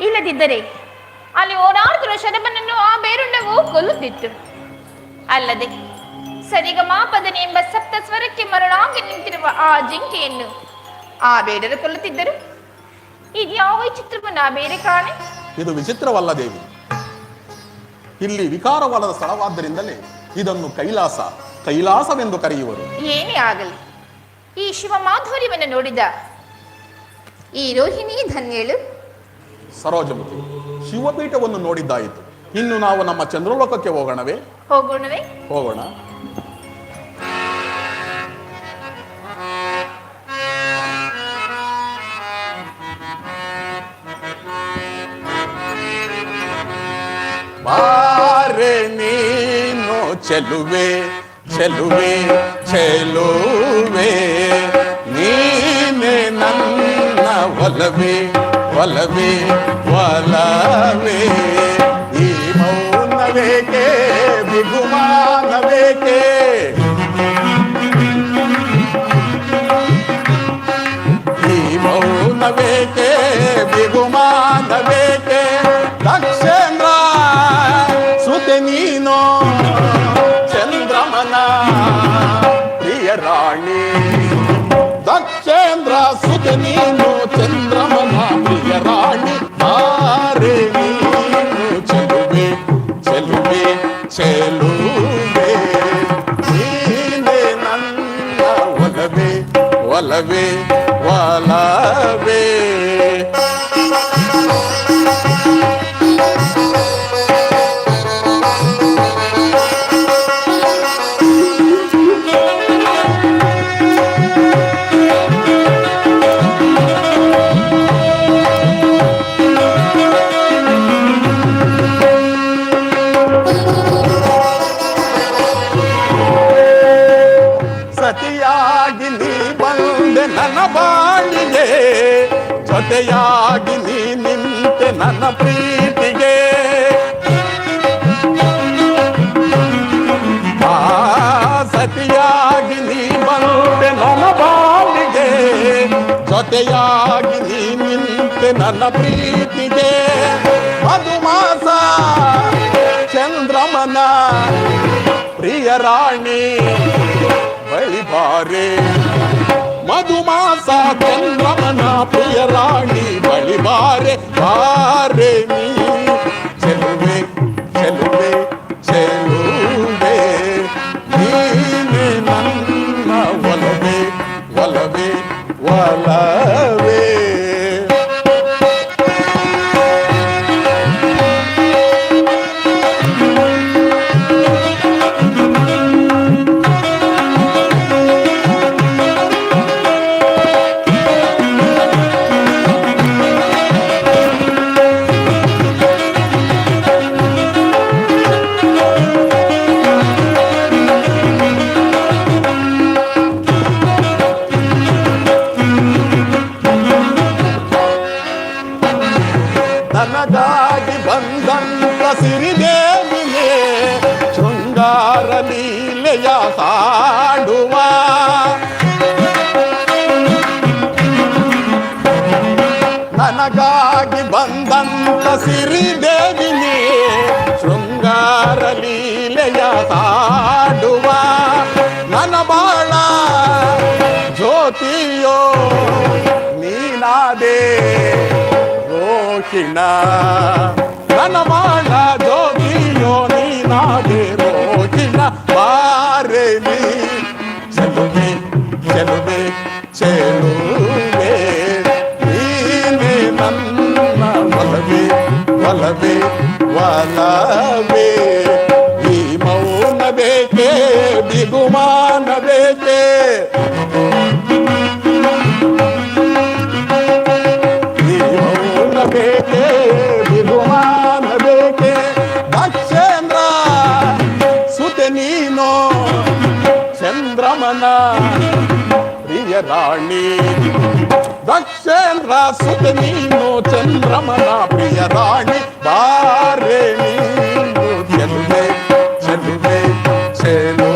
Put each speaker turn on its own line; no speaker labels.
ಇಲ್ಲದಿದ್ದರೆ ಅಲ್ಲಿ ಓಡಾಡುತ್ತಿರುವ ಶರಭನನ್ನು ಆ ಬೇರುಂಡವು ಕೊಲ್ಲುತ್ತಿತ್ತು. ಅಲ್ಲದೆ ಸರಿಗಮಾಪದನೆ ಎಂಬ ಸಪ್ತ ಸ್ವರಕ್ಕೆ ಮರಳಾಗಿ ನಿಂತಿರುವ ಆ ಜಿಂಕೆಯನ್ನು ಆ ಬೇಡರು ಕೊಲ್ಲುತ್ತಿದ್ದರು. ಇದ್ಯಾವ ಚಿತ್ರವನ್ನು ಆ ಬೇರೆ ಕಾಣೆ?
ಇದು ವಿಚಿತ್ರವಲ್ಲ ದೇವಿ. ಇಲ್ಲಿ ವಿಕಾರವಲ್ಲದ ಸ್ಥಳವಾದ್ದರಿಂದಲೇ ಇದನ್ನು ಕೈಲಾಸ ಕೈಲಾಸವೆಂದು ಕರೆಯುವರು.
ಏನೇ ಆಗಲಿ ಈ ಶಿವ ಮಾಧುರ್ಯವನ್ನು ನೋಡಿದ ಈ ರೋಹಿಣಿ ಧನ್ಯಳು
ಸರೋಜಮುಖಿ ಶಿವಪೀಠವನ್ನು ನೋಡಿದ್ದಾಯಿತು. ಇನ್ನು ನಾವು ನಮ್ಮ ಚಂದ್ರಲೋಕಕ್ಕೆ ಹೋಗೋಣವೇ?
ಹೋಗೋಣವೇ?
ಹೋಗೋಣ. ಬಾರೆ ನೀನು ಚೆಲುವೆ ಚೆಲುವೆ ಚೆಲುವೆ. వలవే వలవే. ఈ మౌన వేకే దిగుమాన వేకే ఈ మౌన వేకే దిగుమాన వేకే దక్షేంద్ర సుతి నీనో చంద్రమణ ప్రియ దక్షేంద్ర సుత నీను చంద్రమణ ప్రియరాణి ನನ್ನ ಬಾಳಿಗೆ ಜೊತೆಯಾಗಿ ನೀ ನಿಂತೆ ನನ್ನ ಪ್ರೀತಿಗೆ. ಸತಿಯಾಗಿ ನೀ ಬಂದೆ ನನ್ನ ಬಾಳಿಗೆ ಜೊತೆಯಾಗಿ ನೀ ನಿಂತೆ ನನ್ನ ಪ್ರೀತಿಗೆ. ಮಧುಮಾಸ, ಚಂದ್ರಮನ ಪ್ರಿಯ ರಾಣಿ ಬಳಿ ಬಾರೆ. ಮಧುಮಾಸ ಚಂದ್ರಮನ ಪ್ರಿಯ ರಾಣಿ ಬಳಿ ಬಾರೆ ಬಾರೆ ನೀ ಚೆಲುವೆ ಚೆಲುವೆ ನನಗಾಗಿ ಬಂದಂತ ಸಿರಿದೇವಿಯೇ ಶೃಂಗಾರ ಲೀಲೆಯ ಹಾಡುವ. ನನ್ನ ಬಾಳ ಜ್ಯೋತಿಯೋ ನೀನಾದೆ ರೋಹಿಣ. ನನ್ನ ಮಾಡ ಒಲವೆ ಈ ಮೌನ ಬೇಕೆ ಬಿಗುಮಾನ ಬೇಕೆ ಈ ಮೌನ ಬೇಕೆ ಬಿಗುಮಾನ ಬೇಕೆ ದಕ್ಷೇಂದ್ರ ಸುತೆ ನೀನು ಚಂದ್ರಮನ ಪ್ರಿಯ ರಾಣಿ దక్షేంద్ర సుతి నీను చంద్రమణ ప్రియ రాణి బారే నీను చెల్వే చెల్వే చెల్వే